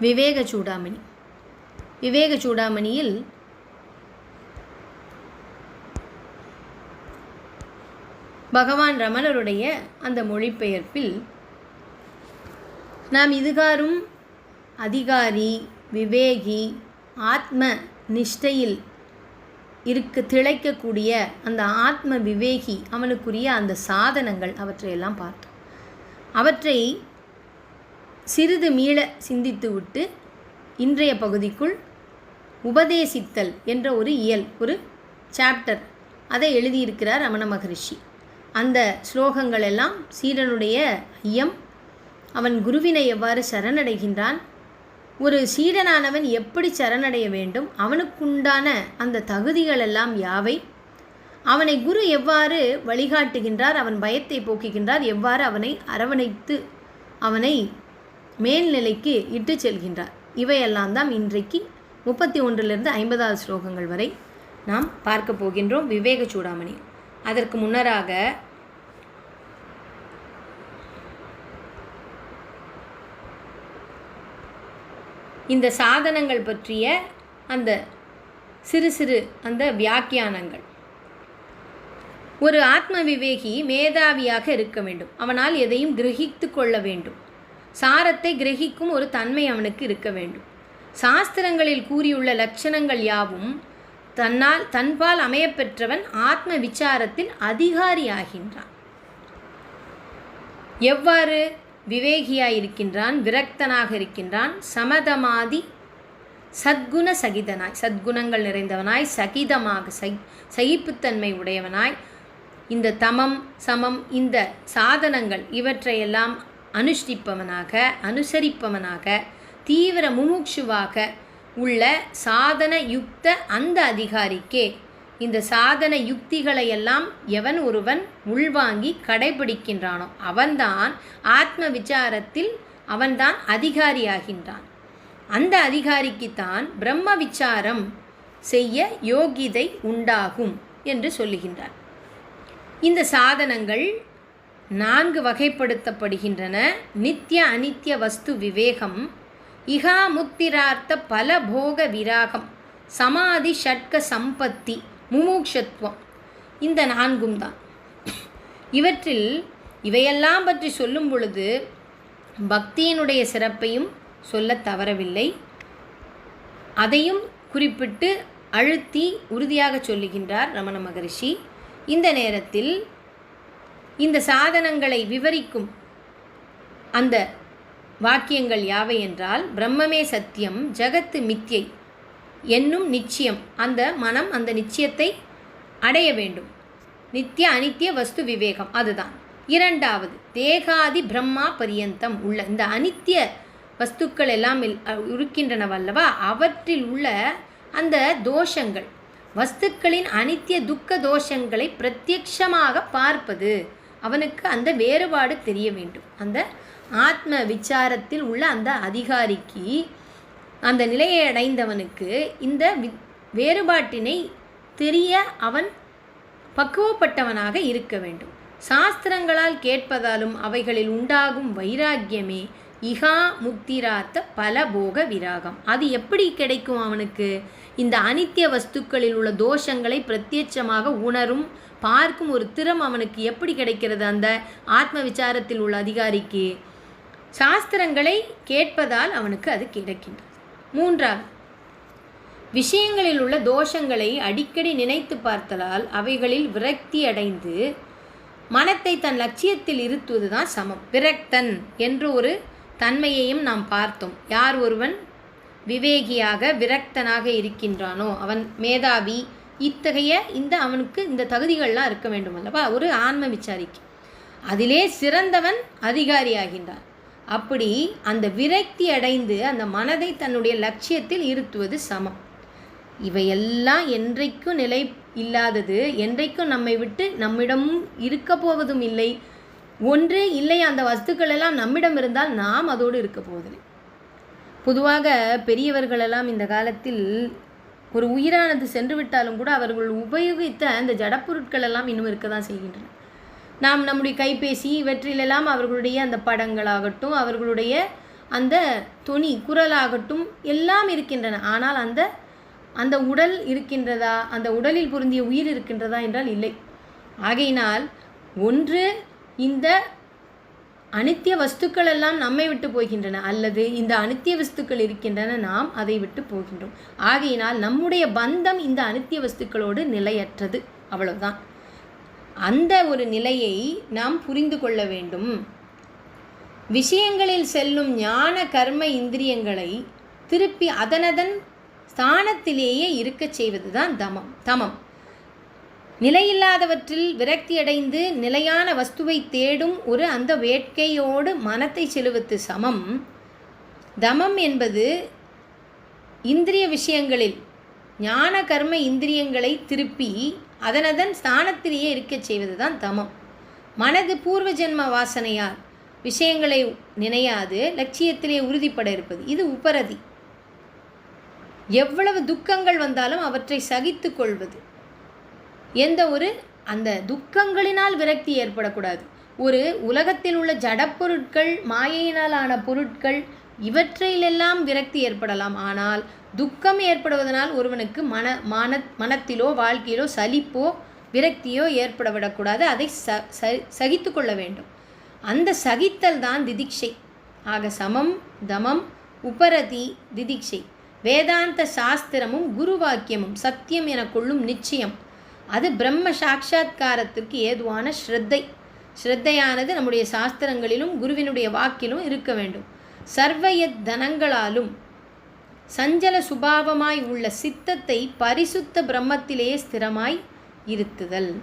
விவேக சூடாமணி. விவேக சூடாமணியில் பகவான் ரமணருடைய அந்த மொழிபெயர்ப்பில் நாம் இதுகாரும் அதிகாரி விவேகி ஆத்ம நிஷ்டையில் இருக்க திளைக்கக்கூடிய அந்த ஆத்ம விவேகி அவனுக்குரிய அந்த சாதனங்கள் அவற்றையெல்லாம் பார்த்தோம். அவற்றை சிறிது மீள சிந்தித்துவிட்டு இன்றைய பகுதிக்குள் உபதேசித்தல் என்ற ஒரு இயல் ஒரு சாப்டர் அதை எழுதியிருக்கிறார் ரமண மகரிஷி. அந்த ஸ்லோகங்கள் எல்லாம் சீடனுடைய ஐயம். அவன் குருவினை எவ்வாறு சரணடைகின்றான்? ஒரு சீடனானவன் எப்படி சரணடைய வேண்டும்? அவனுக்குண்டான அந்த தகுதிகள் எல்லாம் யாவை? அவனை குரு எவ்வாறு வழிகாட்டுகின்றார்? அவன் பயத்தை போக்குகின்றார்? எவ்வாறு அவனை அரவணைத்து அவனை மேல்நிலைக்கு இட்டு செல்கின்றார். இவையெல்லாம் தான் இன்றைக்கு முப்பத்தி ஒன்றிலிருந்து ஐம்பதாவது ஸ்லோகங்கள் வரை நாம் பார்க்க போகின்றோம் விவேக சூடாமணி. அதற்கு முன்னராக இந்த சாதனங்கள் பற்றிய அந்த சிறு சிறு அந்த வியாக்கியானங்கள். ஒரு ஆத்ம விவேகி மேதாவியாக இருக்க வேண்டும். அவனால் எதையும் கிரகித்து கொள்ள வேண்டும். சாரத்தை கிரகிக்கும் ஒரு தன்மை அவனுக்கு இருக்க வேண்டும். சாஸ்திரங்களில் கூறியுள்ள லட்சணங்கள் யாவும் தன்னால் தன்பால் அமையப்பெற்றவன் ஆத்ம விசாரத்தில் அதிகாரியாகின்றான். எவ்வாறு விவேகியாய் இருக்கின்றான் விரக்தனாக இருக்கின்றான்? சமதமாதி சத்குண சகிதனாய் சத்குணங்கள் நிறைந்தவனாய் சகிதமாக சகி சகிப்புத்தன்மை உடையவனாய் இந்த தமம் சமம் இந்த சாதனங்கள் இவற்றையெல்லாம் அனுஷ்டிப்பவனாக அனுசரிப்பவனாக தீவிர முமுட்சுவாக உள்ள சாதன யுக்த அந்த அதிகாரிக்கே இந்த சாதன யுக்திகளையெல்லாம் எவன் ஒருவன் உள்வாங்கி கடைபிடிக்கின்றானோ அவன்தான் ஆத்ம விசாரத்தில் அவன்தான் அதிகாரியாகின்றான். அந்த அதிகாரிக்குத்தான் பிரம்ம விசாரம் செய்ய யோகிதை உண்டாகும் என்று சொல்லுகின்றார். இந்த சாதனங்கள் நான்கு வகைப்படுத்தப்படுகின்றன. நித்திய அனித்திய வஸ்து விவேகம் இகா முத்திரார்த்த பலபோக விராகம் சமாதி ஷட்க சம்பத்தி முமூக்ஷத்துவம் இந்த நான்கும் தான். இவற்றில் இவையெல்லாம் பற்றி சொல்லும் பொழுது பக்தியினுடைய சிறப்பையும் சொல்ல தவறவில்லை. அதையும் குறிப்பிட்டு அழுத்தி உறுதியாக சொல்லுகின்றார் ரமண மகரிஷி. இந்த நேரத்தில் இந்த சாதனங்களை விவரிக்கும் அந்த வாக்கியங்கள் யாவை என்றால் பிரம்மமே சத்தியம் ஜகத்து மித்யை என்னும் நிச்சயம். அந்த மனம் அந்த நிச்சயத்தை அடைய வேண்டும். நித்திய அனித்திய வஸ்து விவேகம் அதுதான். இரண்டாவது தேகாதி பிரம்மா பரியந்தம் உள்ள இந்த அனித்திய வஸ்துக்கள் எல்லாம் இருக்கின்றனவல்லவா அவற்றில் உள்ள அந்த தோஷங்கள் வஸ்துக்களின் அனித்திய துக்க தோஷங்களை பிரத்யக்ஷமாக பார்ப்பது அவனுக்கு அந்த வேறுபாடு தெரிய வேண்டும். அந்த ஆத்ம விசாரத்தில் உள்ள அந்த அதிகாரிக்கு அந்த நிலையை அடைந்தவனுக்கு இந்த வி வேறுபாட்டினை தெரிய அவன் பக்குவப்பட்டவனாக இருக்க வேண்டும். சாஸ்திரங்களால் கேட்பதாலும் அவைகளில் உண்டாகும் வைராக்கியமே இகா முத்திராத்த பலபோக விராகம். அது எப்படி கிடைக்கும் அவனுக்கு? இந்த அனித்திய வஸ்துக்களில் உள்ள தோஷங்களை பிரத்யட்சமாக உணரும் பார்க்கும் ஒரு திறம் அவனுக்கு எப்படி கிடைக்கிறது அந்த ஆத்ம விசாரத்தில் உள்ள அதிகாரிக்கு? சாஸ்திரங்களை கேட்பதால் அவனுக்கு அது கிடைக்கின்றது. மூன்றாவது விஷயங்களில் உள்ள தோஷங்களை அடிக்கடி நினைத்து பார்த்தலால் அவைகளில் விரக்தி அடைந்து மனத்தை தன் லட்சியத்தில் இருத்துவது தான் சமம். விரக்தன் என்ற ஒரு தன்மையையும் நாம் பார்த்தோம். யார் ஒருவன் விவேகியாக விரக்தனாக இருக்கின்றானோ அவன் மேதாவி இத்தகைய இந்த அவனுக்கு இந்த தகுதிகள்லாம் இருக்க வேண்டும் அல்லவா? ஒரு ஆன்ம விசாரிக்கு. அதிலே சிறந்தவன் அதிகாரியாகின்றான். அப்படி அந்த விரக்தி அடைந்து அந்த மனதை தன்னுடைய லட்சியத்தில் இருத்துவது சமம். இவையெல்லாம் என்றைக்கும் நிலை இல்லாதது என்றைக்கும் நம்மை விட்டு நம்மிடமும் இருக்க போவதும் இல்லை. ஒன்று இல்லை அந்த வஸ்துக்கள் எல்லாம் நம்மிடம் இருந்தால் நாம் அதோடு இருக்க போவதில்லை. பொதுவாக பெரியவர்களெல்லாம் இந்த காலத்தில் ஒரு உயிரானது சென்று விட்டாலும் கூட அவர்கள் உபயோகித்த அந்த ஜடப்பொருட்கள் எல்லாம் இன்னும் இருக்க தான் செய்கின்றன. நாம் நம்முடைய கைபேசி இவற்றிலெல்லாம் அவர்களுடைய அந்த படங்களாகட்டும் அவர்களுடைய அந்த துணி குரலாகட்டும் எல்லாம் இருக்கின்றன. ஆனால் அந்த அந்த உடல் இருக்கின்றதா அந்த உடலில் பொருந்திய உயிர் இருக்கின்றதா என்றால் இல்லை. ஆகையினால் ஒன்று இந்த அனித்திய வஸ்துக்கள் எல்லாம் நம்மை விட்டு போகின்றன அல்லது இந்த அனித்திய வஸ்துக்கள் இருக்கின்றன நாம் அதை விட்டு போகின்றோம். ஆகையினால் நம்முடைய பந்தம் இந்த அனித்திய வஸ்துக்களோடு நிலையற்றது. அவ்வளவுதான். அந்த ஒரு நிலையை நாம் புரிந்து கொள்ள வேண்டும். விஷயங்களில் செல்லும் ஞான கர்ம இந்திரியங்களை திருப்பி அதனதன் ஸ்தானத்திலேயே இருக்கச் செய்வதுதான் தமம். தமம். நிலையில்லாதவற்றில் விரக்தியடைந்து நிலையான வஸ்துவை தேடும் ஒரு அந்த வேட்கையோடு மனத்தை செலுவது சமம். தமம் என்பது இந்திரிய விஷயங்களில் ஞான கர்ம இந்திரியங்களை திருப்பி அதனதன் ஸ்தானத்திலேயே இருக்கச் செய்வதுதான் தமம். மனது பூர்வ ஜென்ம வாசனையால் விஷயங்களை நினையாது லட்சியத்திலே உறுதிப்பட இருப்பது. இது உபரதி. எவ்வளவு துக்கங்கள் வந்தாலும் அவற்றை சகித்து கொள்வது. எந்த ஒரு அந்த துக்கங்களினால் விரக்தி ஏற்படக்கூடாது. ஒரு உலகத்தில் உள்ள ஜடப்பொருட்கள் மாயையினால் ஆன பொருட்கள் இவற்றிலெல்லாம் விரக்தி ஏற்படலாம். ஆனால் துக்கம் ஏற்படுவதனால் ஒருவனுக்கு மன மன மனத்திலோ வாழ்க்கையிலோ சலிப்போ விரக்தியோ ஏற்பட விடக்கூடாது அதை ச சகித்து கொள்ள வேண்டும். அந்த சகித்தல் தான் திதிக்ஷை. ஆக சமம் தமம் உபரதி திதிக்ஷை. வேதாந்த சாஸ்திரமும் குரு வாக்கியமும் சத்தியம் என கொள்ளும் நிச்சயம். அது பிரம்ம சாட்சா்காரத்திற்கு ஏதுவான ஸ்ரத்தை. ஸ்ரத்தையானது நம்முடைய சாஸ்திரங்களிலும் குருவினுடைய வாக்கிலும் இருக்க வேண்டும். சர்வயத் தனங்களாலும் சஞ்சல சுபாவமாய் உள்ள சித்தத்தை பரிசுத்த பிரம்மத்திலேயே ஸ்திரமாய் இருத்துதல்.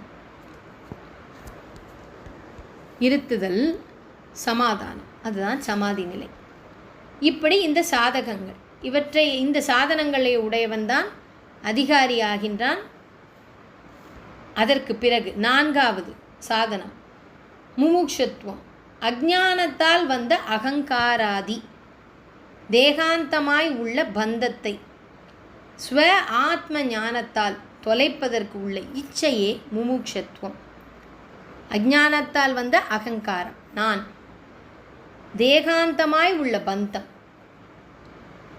இருத்துதல் சமாதானம். அதுதான் சமாதி நிலை. இப்படி இந்த சாதகங்கள். இவற்றை இந்த சாதனங்களை உடையவன்தான் அதிகாரி ஆகின்றான் அதற்கு பிறகு நான்காவது சாதனம். முமுட்சத்துவம் அஜானத்தால் வந்த அகங்காராதி. தேகாந்தமாய் உள்ள பந்தத்தை. ஸ்வ ஆத்ம ஞானத்தால் தொலைப்பதற்கு உள்ள இச்சையே முமுட்சத்துவம் அஜானத்தால் வந்த அகங்காரம். நான். தேகாந்தமாய் உள்ள பந்தம்.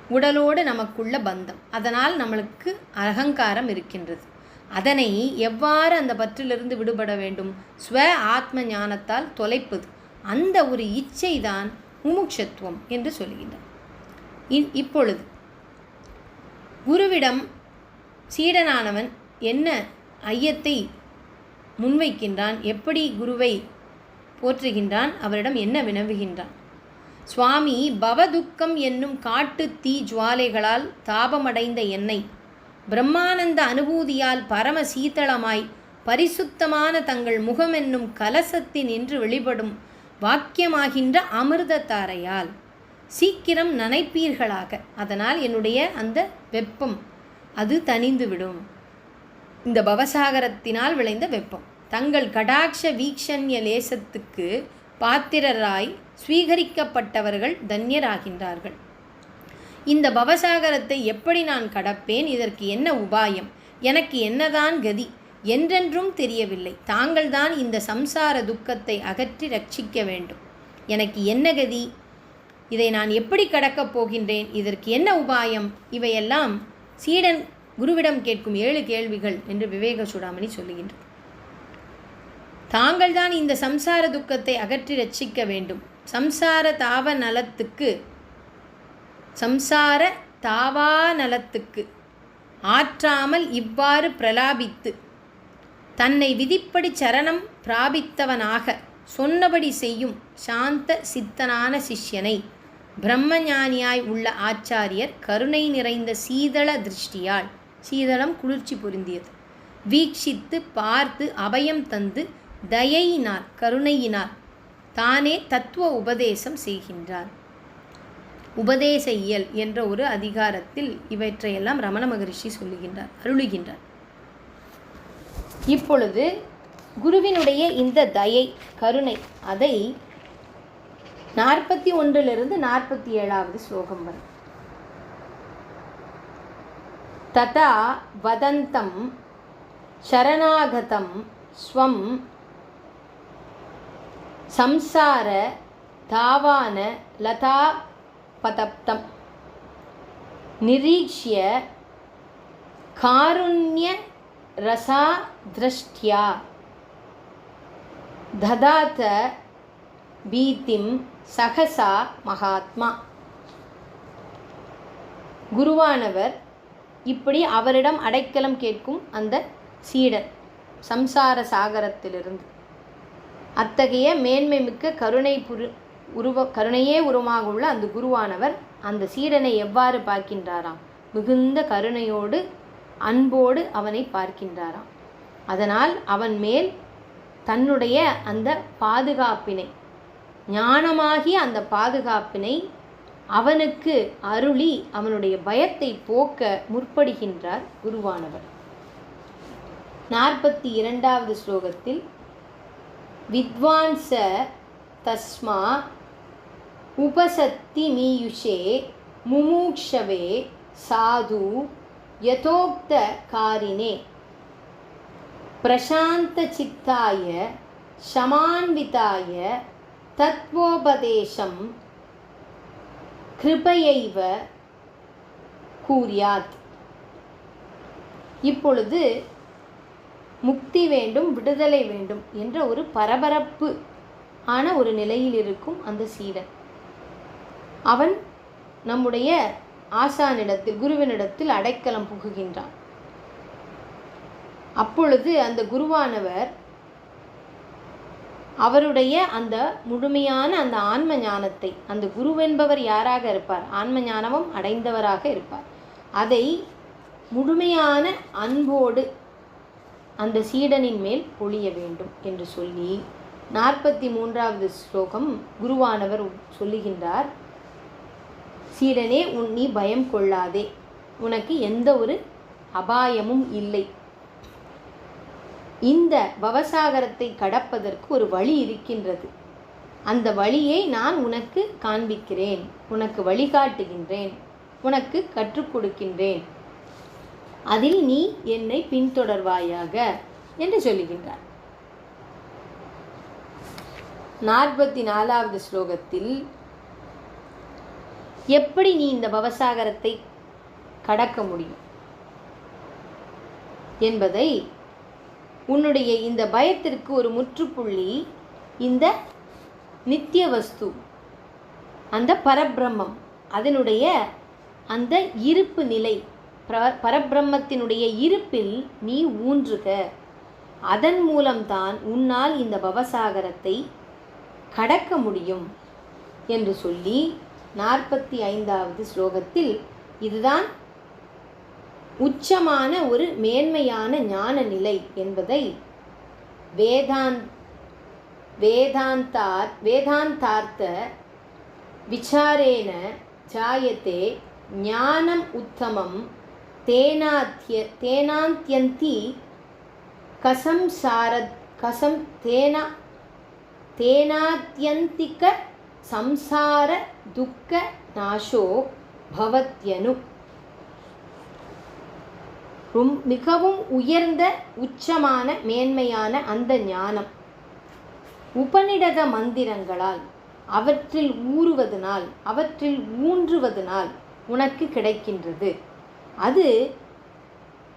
உடலோடு நமக்குள்ள பந்தம். அதனால் நம்மளுக்கு அகங்காரம் இருக்கின்றது. அதனை எவ்வாறு அந்த பற்றிலிருந்து விடுபட வேண்டும்? ஸ்வ ஆத்ம ஞானத்தால் தொலைப்பது. அந்த ஒரு இச்சை தான் முமுட்சத்துவம் என்று சொல்கின்றார். இப்பொழுது குருவிடம் சீடனானவன் என்ன ஐயத்தை முன்வைக்கின்றான்? எப்படி குருவை போற்றுகின்றான்? அவரிடம் என்ன வினவுகின்றான்? சுவாமி பவதுக்கம் என்னும் காட்டு தீ ஜுவாலைகளால் தாபமடைந்த என்னை பிரம்மானந்த அனுபூதியால் பரம சீத்தளமாய் பரிசுத்தமான தங்கள் முகம் என்னும் கலசத்தின் வெளிப்படும் வாக்கியமாகின்ற அமிர்தத்தாரையால் சீக்கிரம் நனைப்பீர்களாக. அதனால் என்னுடைய அந்த வெப்பம் அது தணிந்துவிடும். இந்த பவசாகரத்தினால் விளைந்த வெப்பம். தங்கள் கடாட்ச வீக்ஷண்ய லேசத்துக்கு பாத்திரராய் ஸ்வீகரிக்கப்பட்டவர்கள் தன்யராகின்றார்கள். இந்த பவசாகரத்தை எப்படி நான் கடப்பேன்? இதற்கு என்ன உபாயம்? எனக்கு என்னதான் கதி? என்றென்றும் தெரியவில்லை. தாங்கள்தான் இந்த சம்சார துக்கத்தை அகற்றி ரட்சிக்க வேண்டும். எனக்கு என்ன கதி? இதை நான் எப்படி கடக்கப் போகின்றேன்? இதற்கு என்ன உபாயம்? இவையெல்லாம் சீடன் குருவிடம் கேட்கும் ஏழு கேள்விகள் என்று விவேக சூடாமணி சொல்லுகின்றார். தாங்கள்தான் இந்த சம்சார துக்கத்தை அகற்றி ரட்சிக்க வேண்டும். சம்சார தாவ நலத்துக்கு சம்சார தாவா நலத்துக்கு ஆற்றாமல் இவ்வாறு பிரலாபித்து தன்னை விதிப்படி சரணம் பிராபித்தவனாக சொன்னபடி செய்யும் சாந்த சித்தனான சிஷ்யனை பிரம்மஞானியாய் உள்ள ஆச்சாரியர் கருணை நிறைந்த சீதள திருஷ்டியால் சீதளம் குளிர்ச்சி பொருந்தியது. வீக்ஷித்து பார்த்து அபயம் தந்து தயையினார் கருணையினார் தானே தத்துவ உபதேசம் செய்கின்றார். உபதேச இயல் என்ற ஒரு அதிகாரத்தில் இவற்றையெல்லாம் ரமண மகரிஷி சொல்லுகின்றார் அருளுகின்றார். இப்பொழுது குருவினுடைய இந்த தயை கருணை அதை நாற்பத்தி ஒன்றிலிருந்து நாற்பத்தி ஏழாவது ஸ்லோகம் வரும். ததா வதந்தம் சரணாகதம் ஸ்வம் சம்சார தாவான லதா பதப்தம். நிரீக்ஷிய காருண்ய ரசா திரஷ்டியா. ததாத பீத்திம் சகசா மகாத்மா. குருவானவர் இப்படி அவரிடம் அடைக்கலம் கேட்கும் அந்த சீடர் சம்சார சாகரத்திலிருந்து. அத்தகைய மேன்மை மிக்க கருணை புரு உருவ கருணையே உருவமாக உள்ள அந்த குருவானவர் அந்த சீடனை எவ்வாறு பார்க்கின்றாராம்? மிகுந்த கருணையோடு அன்போடு அவனை பார்க்கின்றாராம். அதனால் அவன் மேல் தன்னுடைய அந்த பாதுகாப்பினை ஞானமாகிய அந்த பாதுகாப்பினை அவனுக்கு அருளி அவனுடைய பயத்தை போக்க முற்படுகின்றார் குருவானவர். நாற்பத்தி இரண்டாவது ஸ்லோகத்தில் வித்வான்ச தஸ்மா உபசத்தி மீயுஷே முமூக்ஷவே சாது யதோக்த காரினே பிரசாந்தசித்தாய சமான்விதாய தத்வோபதேசம் கிருபையைவ கூறியாத். இப்பொழுது முக்தி வேண்டும் விடுதலை வேண்டும் என்ற ஒரு பரபரப்பு ஆன ஒரு நிலையில் இருக்கும் அந்த சீடன். அவன் நம்முடைய ஆசானிடத்தில் குருவினிடத்தில் அடைக்கலம் புகுகின்றான். அப்பொழுது அந்த குருவானவர் அவருடைய அந்த முழுமையான அந்த ஆன்ம ஞானத்தை அந்த குருவென்பவர் யாராக இருப்பார்? ஆன்ம ஞானமும் அடைந்தவராக இருப்பார். அதை முழுமையான அன்போடு அந்த சீடனின் மேல் பொழிய வேண்டும் என்று சொல்லி நாற்பத்தி மூன்றாவது ஸ்லோகம் குருவானவர் சொல்லுகின்றார். சீடனே உன் நீ பயம் கொள்ளாதே. உனக்கு எந்த ஒரு அபாயமும் இல்லை. இந்த பவசாகரத்தை கடப்பதற்கு ஒரு வழி இருக்கின்றது. அந்த வழியை நான் உனக்கு காண்பிக்கிறேன். உனக்கு வழிகாட்டுகின்றேன். உனக்கு கற்றுக் கொடுக்கின்றேன். அதில் நீ என்னை பின்தொடர்வாயாக என்று சொல்லுகின்றார். நாற்பத்தி நாலாவது ஸ்லோகத்தில் எப்படி நீ இந்த பவசாகரத்தை கடக்க முடியும்? என்பதை உன்னுடைய இந்த பயத்திற்கு ஒரு முற்றுப்புள்ளி இந்த நித்திய வஸ்து அந்த பரபிரம்மம் அதனுடைய அந்த இருப்பு நிலை பிர பரபிரம்மத்தினுடைய இருப்பில் நீ ஊன்றுக. அதன் மூலம்தான் உன்னால் இந்த பவசாகரத்தை கடக்க முடியும் என்று சொல்லி நாற்பத்தி ஐந்தாவது ஸ்லோகத்தில் இதுதான் உச்சமான ஒரு மேன்மையான ஞான நிலை என்பதை வேதாந்த் வேதாந்தார் வேதாந்தார்த்த விசாரேன ஜாயத்தே ஞானம் உத்தமம் தேனாத்திய தேனாந்தியந்தி சாரத் கசம் தேனா தேனாத்யந்திக சம்சார துக்க நாசோ பவத்யனு. ரொம் மிகவும் உயர்ந்த உச்சமான மேன்மையான அந்த ஞானம். உபநிடத மந்திரங்களால் அவற்றில் ஊறுவதனால் அவற்றில் ஊன்றுவதனால் உனக்கு கிடைக்கின்றது. அது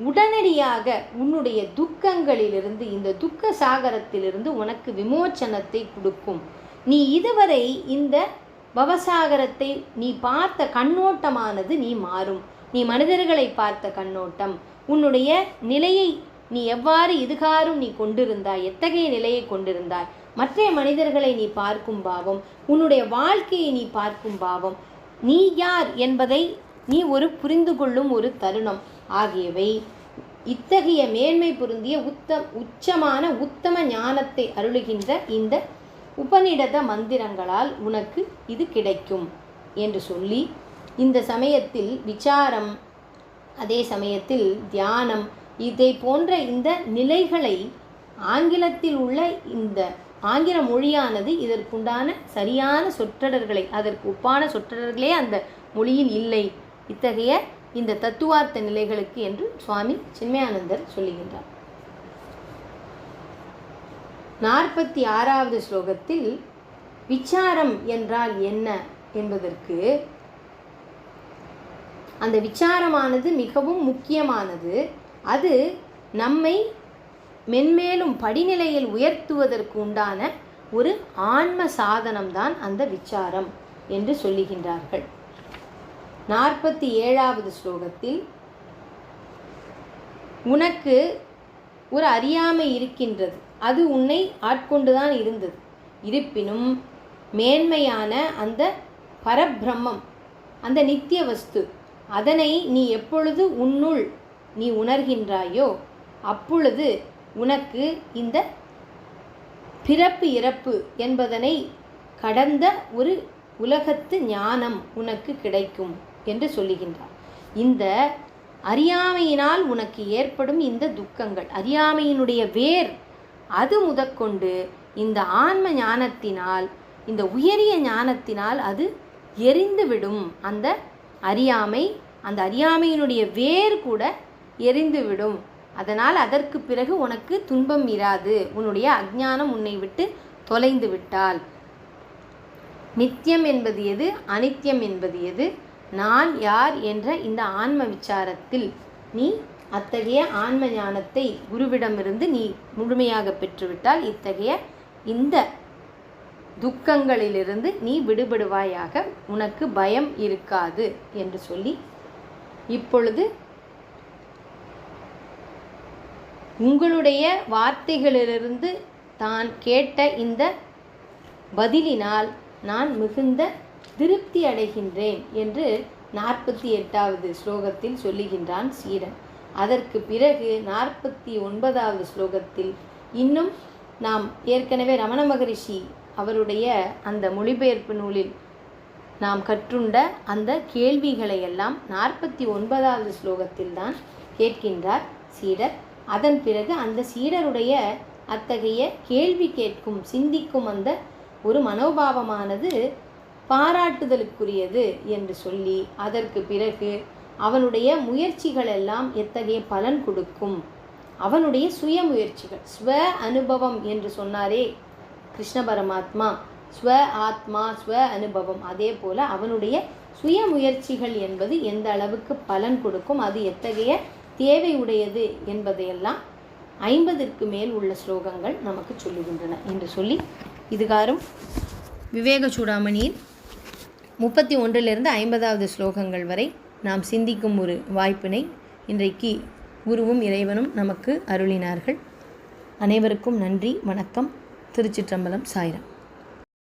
உடனடியாக உன்னுடைய துக்கங்களிலிருந்து இந்த துக்க சாகரத்திலிருந்து உனக்கு விமோச்சனத்தை கொடுக்கும். நீ இதுவரை இந்த பவசாகரத்தை நீ பார்த்த கண்ணோட்டமானது நீ மாறும். நீ மனிதர்களை பார்த்த கண்ணோட்டம். உன்னுடைய நிலையை நீ எவ்வாறு இதுகாரும் நீ கொண்டிருந்தாய்? எத்தகைய நிலையை கொண்டிருந்தாய்? மற்ற மனிதர்களை நீ பார்க்கும் பாவம். உன்னுடைய வாழ்க்கையை நீ பார்க்கும் பாவம். நீ யார் என்பதை நீ ஒரு புரிந்து கொள்ளும் ஒரு தருணம். ஆகியவை இத்தகைய மேன்மை பொருந்திய உத்த உச்சமான உத்தம ஞானத்தை அருளுகின்ற இந்த உபநிடத மந்திரங்களால் உனக்கு இது கிடைக்கும் என்று சொல்லி இந்த சமயத்தில் விசாரம் அதே சமயத்தில் தியானம் இதை போன்ற இந்த நிலைகளை ஆங்கிலத்தில் உள்ள இந்த ஆங்கில மொழியானது இதற்குண்டான சரியான சொற்றொடர்களை அதற்கு ஒப்பான சொற்றொடர்களே அந்த மொழியில் இல்லை. இத்தகைய இந்த தத்துவார்த்த நிலைகளுக்கு என்று சுவாமி சின்மயானந்தர் சொல்லுகின்றார். நாற்பத்தி ஆறாவது ஸ்லோகத்தில் விசாரம் என்றால் என்ன என்பதற்கு அந்த விசாரமானது மிகவும் முக்கியமானது. அது நம்மை மென்மேலும் படிநிலையில் உயர்த்துவதற்கு உண்டான ஒரு ஆன்ம சாதனம்தான் அந்த விசாரம் என்று சொல்லுகின்றார்கள். நாற்பத்தி ஏழாவது ஸ்லோகத்தில் உனக்கு ஒரு அறியாமை இருக்கின்றது. அது உன்னை ஆட்கொண்டுதான் இருந்தது. இருப்பினும் மேன்மையான அந்த பரபிரம்மம் அந்த நித்திய வஸ்து அதனை நீ எப்பொழுது உன்னுள் நீ உணர்கின்றாயோ அப்பொழுது உனக்கு இந்த பிறப்பு இறப்பு என்பதனை கடந்த ஒரு உலகத்து ஞானம் உனக்கு கிடைக்கும் என்று சொல்லுகின்றார். இந்த அறியாமையினால் உனக்கு ஏற்படும் இந்த துக்கங்கள் அறியாமையினுடைய வேர் அது முதற்கொண்டு இந்த ஆன்ம ஞானத்தினால் இந்த உயரிய ஞானத்தினால் அது எரிந்துவிடும். அந்த அறியாமை அந்த அறியாமையினுடைய வேர் கூட எரிந்துவிடும். அதனால் அதற்கு பிறகு உனக்கு துன்பம் இராது. உன்னுடைய அஜ்ஞானம் உன்னை விட்டு தொலைந்து விட்டால். நித்தியம் என்பது எது? அனித்தியம் என்பது எது? நான் யார்? என்ற இந்த ஆன்ம விசாரத்தில் நீ அத்தகைய ஆன்ம ஞானத்தை குருவிடமிருந்து நீ முழுமையாக பெற்றுவிட்டால் இத்தகைய இந்த துக்கங்களிலிருந்து நீ விடுபடுவாயாக. உனக்கு பயம் இருக்காது என்று சொல்லி இப்பொழுது உங்களுடைய வார்த்தைகளிலிருந்து தான் கேட்ட இந்த பதிலினால் நான் மிகுந்த திருப்தி அடைகின்றேன் என்று நாற்பத்தி எட்டாவது ஸ்லோகத்தில் சொல்லுகின்றான் சீரன் அதற்கு பிறகு நாற்பத்தி ஒன்பதாவது ஸ்லோகத்தில் இன்னும் நாம் ஏற்கனவே ரமண மகரிஷி அவருடைய அந்த மொழிபெயர்ப்பு நூலில் நாம் கற்றுண்ட அந்த கேள்விகளை எல்லாம் நாற்பத்தி ஒன்பதாவது ஸ்லோகத்தில் தான் கேட்கின்றார் சீடர். அதன் பிறகு அந்த சீடருடைய அத்தகைய கேள்வி கேட்கும் சிந்திக்கும் அந்த ஒரு மனோபாவமானது பாராட்டுதலுக்குரியது என்று சொல்லி அதற்கு பிறகு அவனுடைய முயற்சிகள் எல்லாம் எத்தகைய பலன் கொடுக்கும்? அவனுடைய சுய முயற்சிகள் ஸ்வ அனுபவம் என்று சொன்னாரே கிருஷ்ண பரமாத்மா. ஸ்வ ஆத்மா ஸ்வ அனுபவம். அதே போல அவனுடைய சுய முயற்சிகள் என்பது எந்த அளவுக்கு பலன் கொடுக்கும்? அது எத்தகைய தேவை உடையது என்பதையெல்லாம் ஐம்பதிற்கு மேல் உள்ள ஸ்லோகங்கள் நமக்கு சொல்லுகின்றன என்று சொல்லி இதுகாரும் விவேக சூடாமணியின் முப்பத்தி ஒன்றிலிருந்து ஐம்பதாவது ஸ்லோகங்கள் வரை நாம் சிந்திக்கும் ஒரு வாய்ப்பினை இன்றைக்கு குருவும் இறைவனும் நமக்கு அருளினார்கள். அனைவருக்கும் நன்றி வணக்கம். திருச்சிற்றம்பலம் சாய்ராம்.